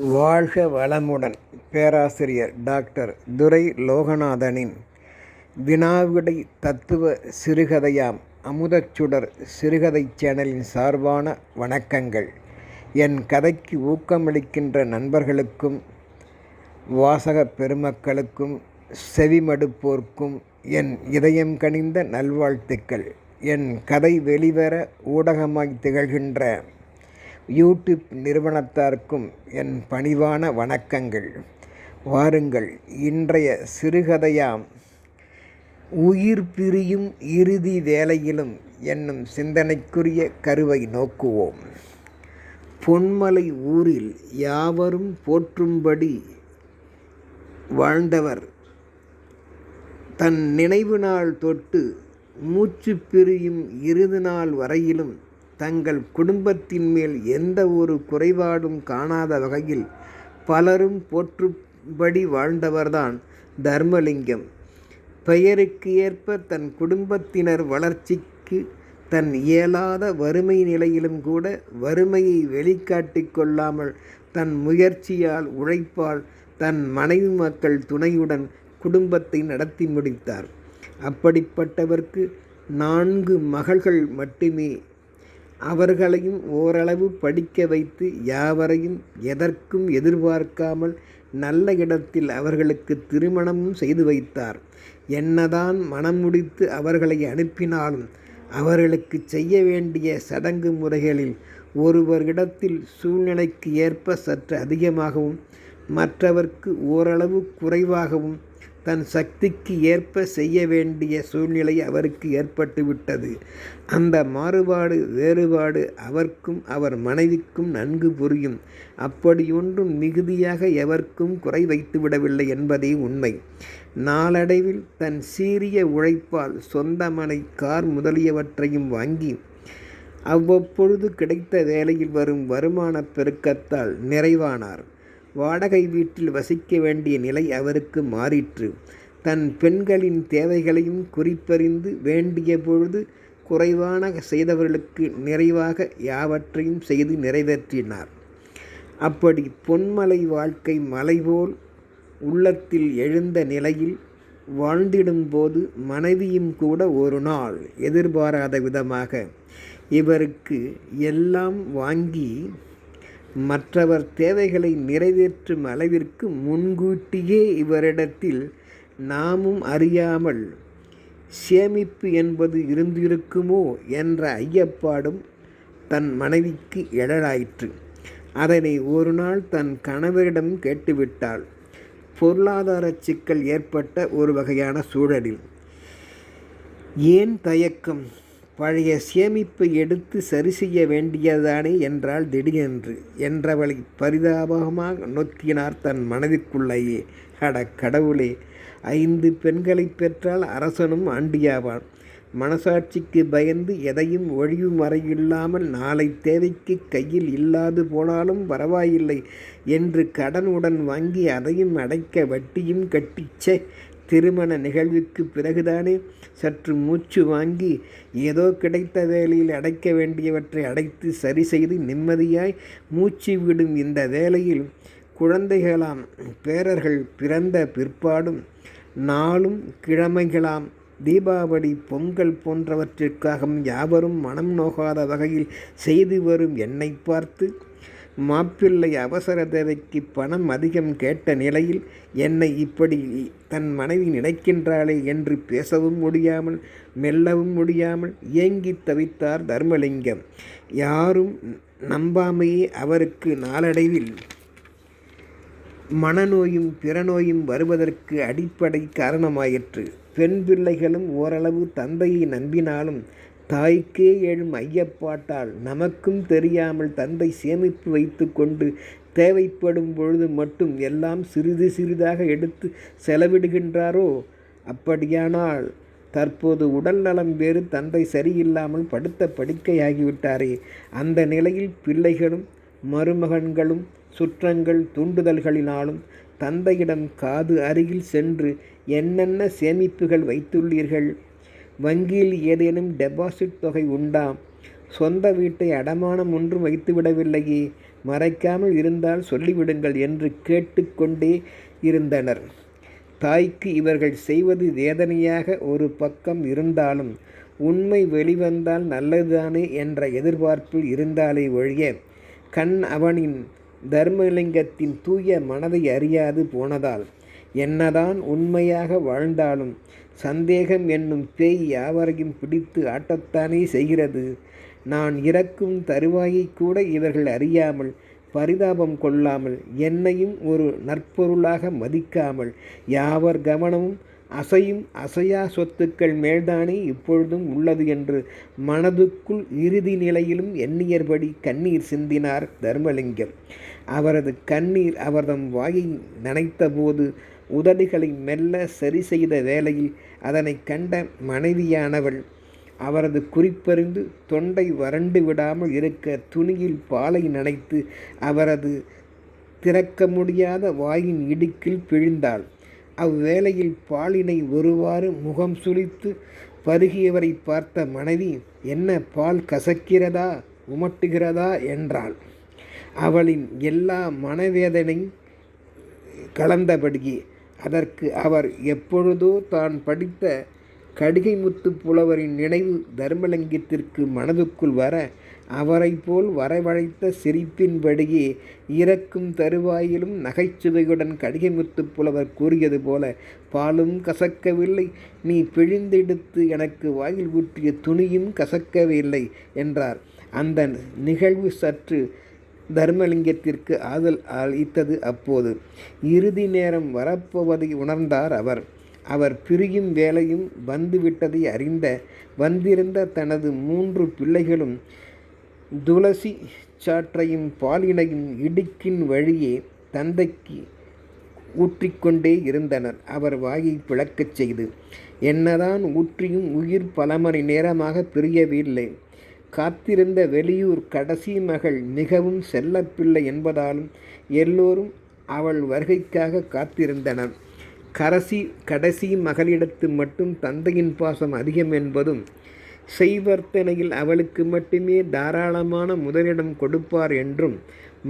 வாழ்க வளமுடன். பேராசிரியர் டாக்டர் துரை லோகநாதனின் வினாவிடை தத்துவ சிறுகதையாம் அமுதச்சுடர் சிறுகதை சேனலின் சார்பான வணக்கங்கள். என் கதைக்கு ஊக்கமளிக்கின்ற நண்பர்களுக்கும் வாசகப் பெருமக்களுக்கும் செவிமடுப்போர்க்கும் என் இதயம் கனிந்த நல்வாழ்த்துக்கள். என் கதை வெளிவர ஊடகமாய் திகழ்கின்ற யூடியூப் நிறுவனத்தாருக்கும் என் பணிவான வணக்கங்கள். வாருங்கள் இன்றைய சிறுகதையாம் உயிர் பிரியும் இறுதி வேலையிலும் என்னும் சிந்தனைக்குரிய கருவை நோக்குவோம். பொன்மலை ஊரில் யாவரும் போற்றும்படி வாழ்ந்தவர். தன் நினைவு நாள் தொட்டு மூச்சு பிரியும் இறுதி நாள் வரையிலும் தங்கள் குடும்பத்தின் மேல் எந்த ஒரு குறைபாடும் காணாத வகையில் பலரும் போற்றும்படி வாழ்ந்தவர்தான் தர்மலிங்கம். பெயருக்கு ஏற்ப தன் குடும்பத்தினர் வளர்ச்சிக்கு தன் இயலாத வறுமை நிலையிலும் கூட வறுமையை வெளிக்காட்டி கொள்ளாமல் தன் முயற்சியால் உழைப்பால் தன் மனைவி மக்கள் துணையுடன் குடும்பத்தை நடத்தி முடித்தார். அப்படிப்பட்டவர்க்கு நான்கு மகள்கள் மட்டுமே அவர்களையும் ஓரளவு படிக்க வைத்து யாவரையும் எதற்கும் எதிர்பார்க்காமல் நல்ல இடத்தில் அவர்களுக்கு திருமணமும் செய்து வைத்தார். என்னதான் மனம் முடித்து அவர்களை அனுப்பினாலும் அவர்களுக்கு செய்ய வேண்டிய சடங்கு முறைகளில் ஒருவர் இடத்தில் சூழ்நிலைக்கு ஏற்ப சற்று அதிகமாகவும் மற்றவர்க்கு ஓரளவு குறைவாகவும் தன் சக்திக்கு ஏற்ப செய்ய வேண்டிய சூழ்நிலை அவருக்கு ஏற்பட்டுவிட்டது. அந்த மாறுபாடு வேறுபாடு அவர்க்கும் அவர் மனைவிக்கும் நன்கு புரியும். அப்படியொன்றும் மிகுதியாக எவர்க்கும் குறை வைத்துவிடவில்லை என்பதே உண்மை. நாளடைவில் தன் சீரிய உழைப்பால் சொந்த மனை கார் முதலியவற்றையும் வாங்கி அவ்வப்பொழுது கிடைத்த வேலையில் வரும் வருமானப் பெருக்கத்தால் நிறைவானார். வாடகை வீட்டில் வசிக்க வேண்டிய நிலை அவருக்கு மாறிற்று. தன் பெண்களின் தேவைகளையும் குறிப்பறிந்து வேண்டிய பொழுது குறைவான செய்தவர்களுக்கு நிறைவாக யாவற்றையும் செய்து நிறைவேற்றினார். அப்படி பொன்மலை வாழ்க்கை மலைபோல் உள்ளத்தில் எழுந்த நிலையில் வாழ்ந்திடும்போது மனைவியும் கூட ஒரு நாள் எதிர்பாராத விதமாக இவருக்கு எல்லாம் வாங்கி மற்றவர் தேவைகளை நிறைவேற்றும் அளவிற்கு முன்கூட்டியே இவரிடத்தில் நாமும் அறியாமல் சேமிப்பு என்பது இருந்திருக்குமோ என்ற ஐயப்பாடும் தன் மனைவிக்கு எழலாயிற்று. அதனை ஒரு நாள் தன் கணவரிடம் கேட்டுவிட்டாள். பொருளாதார சிக்கல் ஏற்பட்ட ஒரு வகையான சூழலில். ஏன் தயக்கம்? பழைய சேமிப்பை எடுத்து சரி செய்ய வேண்டியதானே என்றால் திடீரென்று. என்றவளை பரிதாபமாக நொத்தினார் தன் மனதிற்குள்ளேயே. அட கடவுளே! ஐந்து பெண்களை பெற்றால் அரசனும் ஆண்டியாவான். மனசாட்சிக்கு பயந்து எதையும் ஒழிவு மறையில்லாமல் நாளை தேவைக்கு கையில் இல்லாது போனாலும் பரவாயில்லை என்று கடனுடன் வாங்கி அதையும் அடைக்க வட்டியும் கட்டிச்சே திருமண நிகழ்வுக்கு பிறகுதானே சற்று மூச்சு வாங்கி ஏதோ கிடைத்த வேலையில் அடைக்க வேண்டியவற்றை அடைத்து சரி செய்து நிம்மதியாய் மூச்சு விடும் இந்த வேலையில் குழந்தைகளாம் பேரர்கள் பிறந்த பிற்பாடும் நாளும் கிழமைகளாம் தீபாவளி பொங்கல் போன்றவற்றிற்காகவும் யாவரும் மனம் நோகாத வகையில் செய்து வரும் என்னை பார்த்து மாப்பிள்ளை அவசர தேவைக்கு பணம் அதிகம் கேட்ட நிலையில் என்னை இப்படி தன் மனைவி நினைக்கின்றாளே என்று பேசவும் முடியாமல் மெல்லவும் முடியாமல் ஏங்கி தவித்தார் தர்மலிங்கம். யாரும் நம்பாமையே அவருக்கு நாளடைவில். மனநோயும் பிறநோயும் வருவதற்கு அடிப்படை காரணமாயிற்று. பெண் பிள்ளைகளும் ஓரளவு தந்தையை நம்பினாலும் தாய்க்கே எழும் ஐயப்பாட்டால் நமக்கும் தெரியாமல் தந்தை சேமிப்பு வைத்து கொண்டு தேவைப்படும் பொழுது மட்டும் எல்லாம் சிறிது சிறிதாக எடுத்து செலவிடுகின்றாரோ? அப்படியானால் தற்போது உடல் நலம் வேறு தந்தை சரியில்லாமல் படுத்த படுக்கையாகிவிட்டாரே. அந்த நிலையில் பிள்ளைகளும் மருமகன்களும் சுற்றங்கள் தூண்டுதல்களினாலும் தந்தையிடம் காது அருகில் சென்று என்னென்ன சேமிப்புகள் வைத்துள்ளீர்கள்? வங்கியில் ஏதேனும் டெபாசிட் தொகை உண்டா? சொந்த வீட்டை அடமானம் ஒன்றும் வைத்துவிடவில்லையே மறைக்காமல் இருந்தால் சொல்லிவிடுங்கள் என்று கேட்டுக்கொண்டே இருந்தனர். தாய்க்கு இவர்கள் செய்வது வேதனையாக ஒரு பக்கம் இருந்தாலும் உண்மை வெளிவந்தால் நல்லதுதானே என்ற எதிர்பார்ப்பில் இருந்தாலே ஒழிய கண் அவனின் தர்மலிங்கத்தின் தூய மனதை அறியாது போனதால் என்னதான் உண்மையாக வாழ்ந்தாலும் சந்தேகம் என்னும் பேய் யாவரையும் பிடித்து ஆட்டத்தானே செய்கிறது. நான் இறக்கும் தருவாயை கூட இவர்கள் அறியாமல் பரிதாபம் கொள்ளாமல் என்னையும் ஒரு நற்பொருளாக மதிக்காமல் யாவர் கவனமும் அசையும் அசையா சொத்துக்கள் மேல்தானே இப்பொழுதும் உள்ளது என்று மனதுக்குள் இறுதி நிலையிலும் எண்ணியபடி கண்ணீர் சிந்தினார் தர்மலிங்கம். அவரது கண்ணீர் அவர்தம் வாயை நனைத்தபோது உதடுகளை மெல்ல சரி செய்த வேளையில் அதனை கண்ட மனைவியானவள் அவரது குறிப்பறிந்து தொண்டை வறண்டு விடாமல் இருக்க துணியில் பாலை நனைத்து அவரது திறக்க முடியாத வாயின் இடுக்கில் பிழிந்தாள். அவ்வேளையில் பாலினை ஒருவாறு முகம் சுழித்து பருகியவரை பார்த்த மனைவி என்ன பால் கசக்கிறதா உமட்டுகிறதா? என்றாள். அவளின் எல்லா மனவேதனை கலந்தபடியே அதற்கு அவர் எப்பொழுதோ தான் படித்த கடிகை முத்து புலவரின் நினைவு தர்மலிங்கத்திற்கு மனதுக்குள் வர அவரை போல் வரவழைத்த சிரிப்பின்படியே இறக்கும் தருவாயிலும் நகைச்சுவையுடன் கடிகைமுத்து புலவர் கூறியது போல பாலும் கசக்கவில்லை நீ பிழிந்தெடுத்து எனக்கு வாயில் ஊற்றிய துணியும் கசக்கவில்லை என்றார். அந்த நிகழ்வு சற்று தர்மலிங்கத்திற்கு ஆதல் அளித்தது அப்போது. இறுதி நேரம் வரப்போவதை உணர்ந்தார் அவர். அவர் பிரியும் வேலையும் வந்துவிட்டதை அறிந்த வந்திருந்த தனது மூன்று பிள்ளைகளும் துளசி சாற்றையும் பாலினையும் இடுக்கின் வழியே தந்தைக்கு ஊற்றிக்கொண்டே இருந்தனர். அவர் வாயை பிளக்கச் செய்து என்னதான் ஊற்றியும் உயிர் பல மணி நேரமாக பிரியவில்லை. காத்திருந்த வெளியூர் கடைசி மகள் மிகவும் செல்லப்பிள்ளை என்பதாலும் எல்லோரும் அவள் வருகைக்காக காத்திருந்தனர். கரசி கடைசி மகளிடத்து மட்டும் தந்தையின் பாசம் அதிகம் என்பதும் செய்வர்த்தனையில் அவளுக்கு மட்டுமே தாராளமான முதலிடம் கொடுப்பார் என்றும்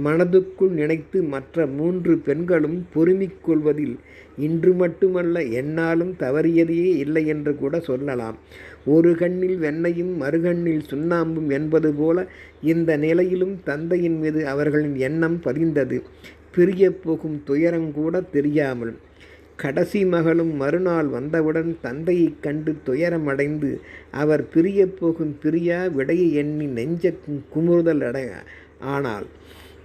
மனதுக்குள் நினைத்து மற்ற மூன்று பெண்களும் பொறுமிக் கொள்வதில் இன்று மட்டுமல்ல என்னாலும் தவறியதே இல்லை என்று கூட சொல்லலாம். ஒரு கண்ணில் வெண்ணையும் மறுகண்ணில் சுண்ணாம்பும் என்பது போல இந்த நிலையிலும் தந்தையின் மீது அவர்களின் எண்ணம் பதிந்தது. பிரியப்போகும் துயரங்கூட தெரியாமல் கடைசி மகளும் மறுநாள் வந்தவுடன் தந்தையைக் கண்டு துயரமடைந்து அவர் பிரியப் போகும் பிரியா விடையை எண்ணி நெஞ்ச குமுறுதல் அடை ஆனால்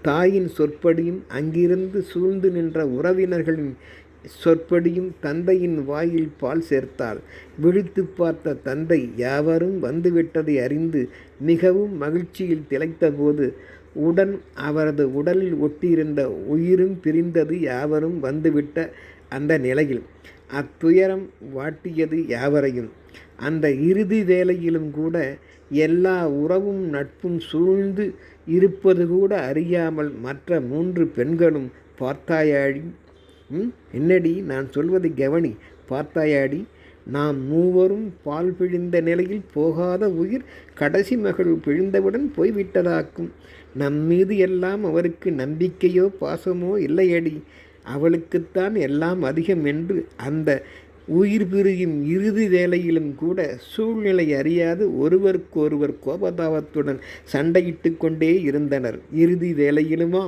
தாயின் சொற்படியும் அங்கிருந்து சூழ்ந்து நின்ற உறவினர்களின் சொற்படியும் தந்தையின் வாயில் பால் சேர்த்தாள். விழித்து பார்த்த தந்தை யாவரும் வந்துவிட்டதை அறிந்து மிகவும் மகிழ்ச்சியில் திளைத்தபோது உடன் அவரது உடலில் ஒட்டியிருந்த உயிரும் பிரிந்தது யாவரும் வந்துவிட்ட அந்த நிலையில். அத்துயரம் வாட்டியது யாவரையும். அந்த இறுதி வேலையிலும் கூட எல்லா உறவும் நட்பும் சூழ்ந்து இருப்பது கூட அறியாமல் மற்ற மூன்று பெண்களும் பார்த்தாயாழி என்னடி நான் சொல்வதை கவனி பார்த்தாயாடி? நாம் மூவரும் பால் பிழிந்த நிலையில் போகாத உயிர் கடைசி மகள் பிழிந்தவுடன் போய்விட்டதாக்கும். நம் மீது எல்லாம் அவருக்கு நம்பிக்கையோ பாசமோ இல்லையடி. அவளுக்குத்தான் எல்லாம் அதிகம் என்று அந்த உயிர் பிரியும் இறுதி வேலையிலும் கூட சூழ்நிலை அறியாது ஒருவருக்கொருவர் கோபதாபத்துடன் சண்டையிட்டு கொண்டே இருந்தனர். இறுதி வேலையிலுமா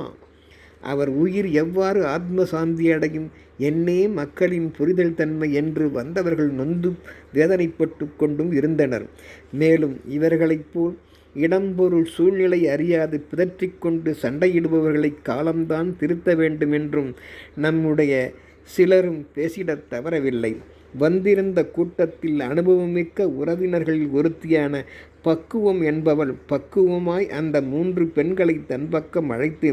அவர் உயிர் எவ்வாறு ஆத்ம சாந்தி அடையும்? என்னே மக்களின் புரிதல் தன்மை என்று வந்தவர்கள் நொந்து வேதனைப்பட்டு கொண்டும் இருந்தனர். மேலும் இவர்களைப் போல் இடம்பொருள் சூழ்நிலை அறியாது பிதற்றிக்கொண்டு சண்டையிடுபவர்களை காலம்தான் திருத்த வேண்டும் என்றும் நம்முடைய சிலரும் பேசிடத் தவறவில்லை. வந்திருந்த கூட்டத்தில் அனுபவமிக்க உறவினர்களில் ஒருத்தியான பக்குவம் என்பவள் பக்குவமாய் அந்த மூன்று பெண்களை தன் பக்கம் அழைத்து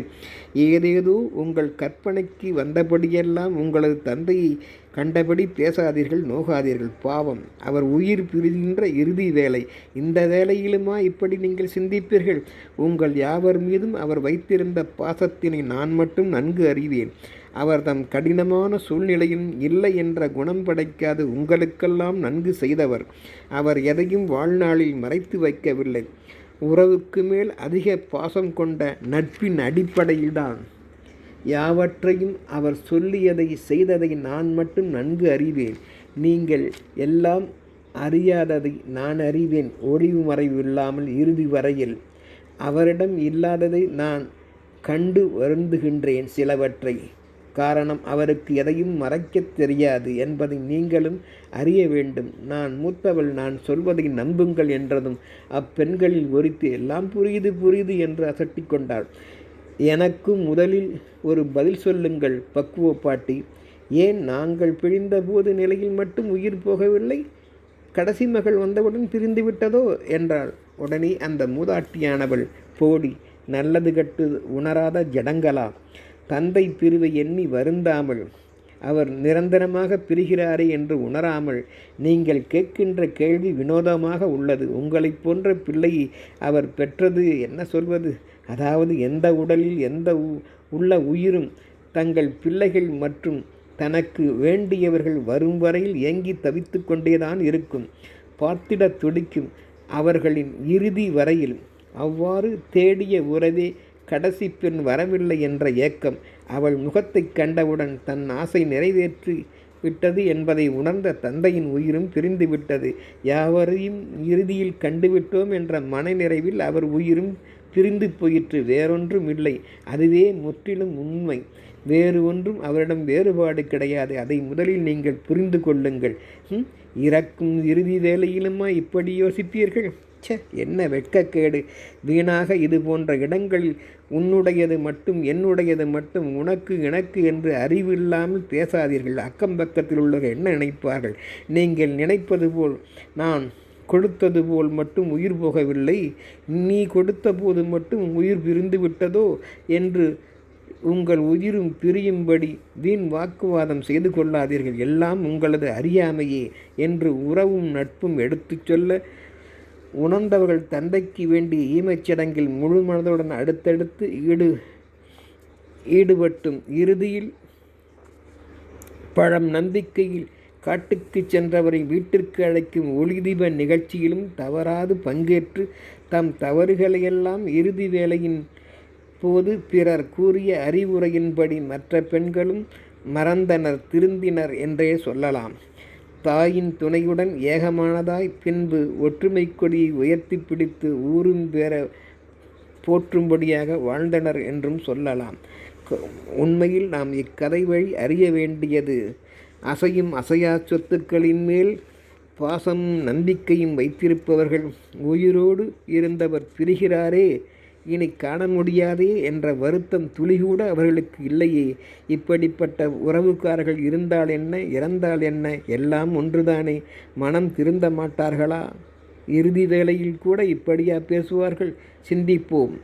ஏதேதோ உங்கள் கற்பனைக்கு வந்தபடியெல்லாம் உங்களது தந்தையை கண்டபடி பேசாதீர்கள் நோகாதீர்கள். பாவம் அவர் உயிர் பிரிகின்ற இறுதி வேலை இந்த வேலையிலுமா இப்படி நீங்கள் சிந்திப்பீர்கள்? உங்கள் யாவர் மீதும் அவர் வைத்திருந்த பாசத்தினை நான் மட்டும் நன்கு அறிவேன். அவர் தம் கடினமான சூழ்நிலையும் இல்லை என்ற குணம் படைக்காது உங்களுக்கெல்லாம் நன்கு செய்தவர். அவர் எதையும் வாழ்நாளில் மறைத்து வைக்கவில்லை. உறவுக்கு மேல் அதிக பாசம் கொண்ட நட்பின் அடிப்படையில்தான். யாவற்றையும் அவர் சொல்லியதை செய்ததை நான் மட்டும் நன்கு அறிவேன். நீங்கள் எல்லாம் அறியாததை நான் அறிவேன். ஒளிவு மறைவு இல்லாமல் இறுதி வரையில். அவரிடம் இல்லாததை நான் கண்டு வருந்துகின்றேன் சிலவற்றை. காரணம் அவருக்கு எதையும் மறைக்கத் தெரியாது என்பதை நீங்களும் அறிய வேண்டும். நான் மூத்தவள் நான் சொல்வதை நம்புங்கள் என்றதும் அப்பெண்களில் ஒருத்தி எல்லாம் புரியுது புரியுது என்று அசட்டி கொண்டாள். எனக்கும் முதலில் ஒரு பதில் சொல்லுங்கள் பக்குவ பாட்டி. ஏன் நாங்கள் பிழிந்த போது நிலையில் மட்டும் உயிர் போகவில்லை? கடைசி மகள் வந்தவுடன் பிரிந்து விட்டதோ? என்றாள். உடனே அந்த மூதாட்டியானவள் போடி நல்லது கட்டு உணராத ஜடங்களா? தந்தை பிரிவை எண்ணி வருந்தாமல் அவர் நிரந்தரமாக பிரிகிறாரே என்று உணராமல் நீங்கள் கேட்கின்ற கேள்வி வினோதமாக உள்ளது. உங்களைப் போன்ற பிள்ளையை அவர் பெற்றது என்ன சொல்வது? அதாவது எந்த உடலில் எந்த உள்ள உயிரும் தங்கள் பிள்ளைகள் மற்றும் தனக்கு வேண்டியவர்கள் வரும் வரையில் ஏங்கி தவித்து கொண்டேதான் இருக்கும். பார்த்திட துடிக்கும் அவர்களின் இறுதி வரையில் அவ்வாறு தேடிய உறவே கடைசி பெண் வரவில்லை என்ற ஏக்கம் அவள் முகத்தை கண்டவுடன் தன் ஆசை நிறைவேற்றி விட்டது என்பதை உணர்ந்த தந்தையின் உயிரும் பிரிந்து விட்டது. யாவரையும் இறுதியில் கண்டுவிட்டோம் என்ற மனநிறைவில் அவர் உயிரும் பிரிந்து போயிற்று வேறொன்றும் இல்லை. அதுவே முற்றிலும் உண்மை. வேறு ஒன்றும் அவரிடம் வேறுபாடு கிடையாது. அதை முதலில் நீங்கள் புரிந்து கொள்ளுங்கள். இறக்கும் இறுதி வேலையிலுமா இப்படி யோசிப்பீர்கள்? ச்சே என்ன வெட்கக்கேடு. வீணாக இது போன்ற இடங்களில் உன்னுடையது மட்டும் என்னுடையது மட்டும் உனக்கு எனக்கு என்று அறிவில்லாமல் பேசாதீர்கள். அக்கம் பக்கத்தில் உள்ளவர்கள் என்ன நினைப்பார்கள்? நீங்கள் நினைப்பது போல் நான் கொடுத்தது போல் மட்டும் உயிர் போகவில்லை. நீ கொடுத்த போது மட்டும் உயிர் பிரிந்து விட்டதோ என்று உங்கள் உயிரும் பிரியும்படி வீண் வாக்குவாதம் செய்து கொள்ளாதீர்கள். எல்லாம் உங்களது அறியாமையே என்று உறவும் நட்பும் எடுத்துச் சொல்ல உணர்ந்தவர்கள் தந்தைக்கு வேண்டிய ஈமச்சடங்கில் முழு மனதுடன் அடுத்தடுத்து ஈடு ஈடுபட்டும். இறுதியில் பழம் நம்பிக்கையில் காட்டுக்கு சென்றவரை வீட்டிற்கு அழைக்கும் ஒளிதீப நிகழ்ச்சியிலும் தவறாது பங்கேற்று தம் தவறுகளையெல்லாம் இறுதி வேளையின் போது பிறர் கூறிய அறிவுரையின்படி மற்ற பெண்களும் மறந்தனர் திருந்தினர் என்றே சொல்லலாம். தாயின் துணையுடன் ஏகமானதாய் பின்பு ஒற்றுமை கொடியை உயர்த்தி பிடித்து ஊரும் பேர போற்றும்படியாக வாழ்ந்தனர் என்றும் சொல்லலாம். உண்மையில் நாம் இக்கதை வழி அறிய வேண்டியது அசையும் அசையா சொத்துக்களின் மேல் பாசமும் நம்பிக்கையும் வைத்திருப்பவர்கள் உயிரோடு இருந்தவர் பிரிகிறாரே இனி காண முடியாதே என்ற வருத்தம் துளிகூட அவர்களுக்கு இல்லையே. இப்படிப்பட்ட உறவுக்காரர்கள் இருந்தால் என்ன இறந்தால் என்ன? எல்லாம் ஒன்றுதானே. மனம் திருந்த மாட்டார்களா? இறுதி வேளையில் கூட இப்படியா பேசுவார்கள்? சிந்திப்போம்.